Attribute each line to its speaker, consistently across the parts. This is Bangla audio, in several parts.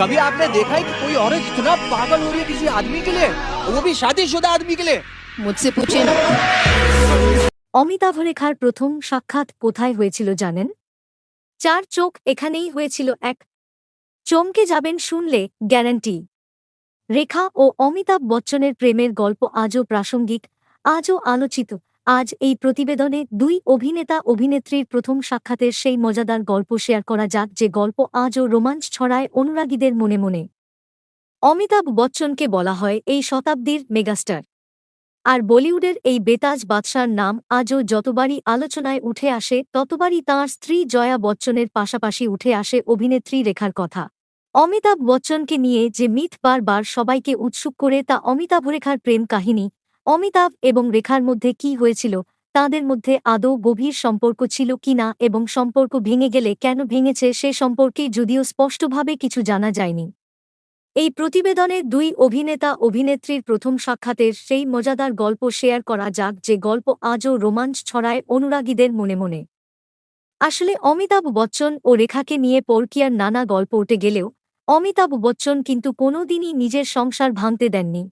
Speaker 1: कभी आपने देखा है कि कोई औरत इतना पागल हो रही है किसी आदमी के लिए वो भी शादीशुदा आदमी के लिए
Speaker 2: মুঝসে पूछिए ना
Speaker 3: অমিতাভ রেখার প্রথম সাক্ষাৎ কোথায় হয়েছিল জানেন চার চোখ এখানেই হয়েছিল এক চমকে যাবেন শুনলে গ্যারান্টি রেখা ও অমিতাভ বচ্চনের প্রেমের গল্প আজও প্রাসঙ্গিক আজও আলোচিত আজ এই প্রতিবেদনে দুই অভিনেতা অভিনেত্রীর প্রথম সাক্ষাতের সেই মজাদার গল্প শেয়ার করা যাক যে গল্প আজও রোমাঞ্চ ছড়ায় অনুরাগীদের মনে মনে। অমিতাভ বচ্চনকে বলা হয় এই শতাব্দীর মেগাস্টার। আর বলিউডের এই বেতাজ বাদশার নাম আজও যতবারই আলোচনায় উঠে আসে, ততবারই তাঁর স্ত্রী জয়া বচ্চনের পাশাপাশি উঠে আসে অভিনেত্রী রেখার কথা। অমিতাভ বচ্চনকে নিয়ে যে মিথ বারবার সবাইকে উৎসুক করে তা অমিতাভ রেখার প্রেম কাহিনী অমিতাভ এবং রেখার মধ্যে কি হয়েছিল? তাঁদের মধ্যে আদৌ গভীর সম্পর্ক ছিল কিনা এবং সম্পর্ক ভেঙে গেলে কেন ভেঙেছে সে সম্পর্কে যদিও স্পষ্টভাবে কিছু জানা যায়নি। এই প্রতিবেদনে দুই অভিনেতা অভিনেত্রীর প্রথম সাক্ষাতের সেই মজাদার গল্প শেয়ার করা যাক যে গল্প আজও রোমাঞ্চ ছড়ায় অনুরাগীদের মনে মনে। আসলে অমিতাভ বচ্চন ও রেখাকে নিয়ে পরকিয়ার নানা গল্প উঠে গেলেও অমিতাভ বচ্চন কিন্তু কোনোদিনই নিজের সংসার ভাঙতে দেননি।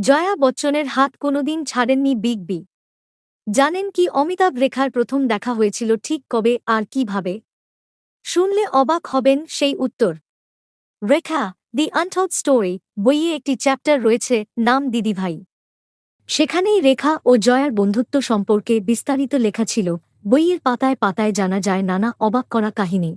Speaker 3: জয়া বচ্চনের হাত কোনোদিন ছাড়েননি বিগ বি। জানেন কি অমিতাভ রেখার প্রথম দেখা হয়েছিল ঠিক কবে আর কীভাবে? শুনলে অবাক হবেন সেই উত্তর। রেখা, দি আনটোল্ড স্টোরি বইয়ে একটি চ্যাপ্টার রয়েছে নাম দিদিভাই সেখানেই রেখা ও জয়ার বন্ধুত্ব সম্পর্কে বিস্তারিত লেখা ছিল। বইয়ের পাতায় পাতায় জানা যায় নানা অবাক করা কাহিনী।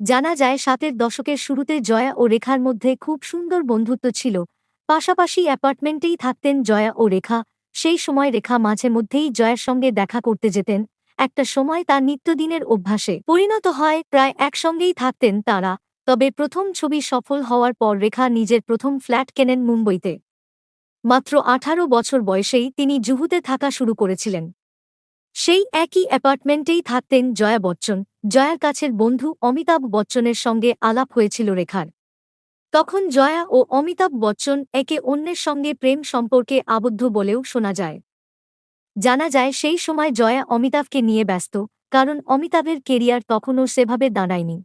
Speaker 3: জানা যায় সাতের দশকের শুরুতে জয়া ও রেখার মধ্যে খুব সুন্দর বন্ধুত্ব ছিল। পাশাপাশি অ্যাপার্টমেন্টেই থাকতেন জয়া ও রেখা। সেই সময় রেখা মাঝে মধ্যেই জয়ার সঙ্গে দেখা করতে যেতেন। একটা সময় তার নিত্যদিনের অভ্যাসে পরিণত হয়, প্রায় একসঙ্গেই থাকতেন তারা। তবে প্রথম ছবি সফল হওয়ার পর রেখা নিজের প্রথম ফ্ল্যাট কেনেন মুম্বইতে। মাত্র আঠারো বছর বয়সেই তিনি জুহুতে থাকা শুরু করেছিলেন। সেই একই অ্যাপার্টমেন্টেই থাকতেন জয়া বচ্চন। জয়ার কাছের বন্ধু অমিতাভ বচ্চনের সঙ্গে আলাপ হয়েছিল রেখার। তখন জয়া ও অমিতাভ বচ্চন একে অন্যের সঙ্গে প্রেম সম্পর্কে আবদ্ধ বলেও শোনা যায়। জানা যায় সেই সময় জয়া অমিতাভকে নিয়ে ব্যস্ত, কারণ অমিতাভের কেরিয়ার তখনও সেভাবে দাঁড়ায়নি।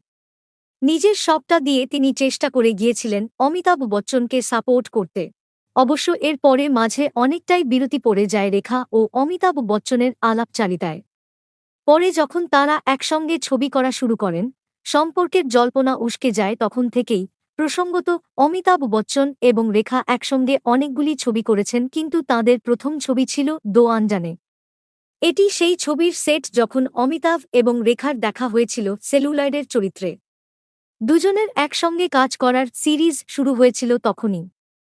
Speaker 3: নিজের সবটা দিয়ে তিনি চেষ্টা করে গিয়েছিলেন অমিতাভ বচ্চনকে সাপোর্ট করতে। অবশ্য এর পরে মাঝে অনেকটাই বিরতি পড়ে যায় রেখা ও অমিতাভ বচ্চনের আলাপচারিতায়। পরে যখন তারা একসঙ্গে ছবি করা শুরু করেন, সম্পর্কের জল্পনা উস্কে যায় তখন থেকেই প্রসঙ্গত, অমিতাভ বচ্চন এবং রেখা একসঙ্গে অনেকগুলি ছবি করেছেন কিন্তু তাদের প্রথম ছবি ছিল দো আনজানে এটি সেই ছবির সেট যখন অমিতাভ এবং রেখার দেখা হয়েছিল সেলুলয়েডের চরিত্রে। দুজনের একসঙ্গে কাজ করার সিরিজ শুরু হয়েছিল তখনই।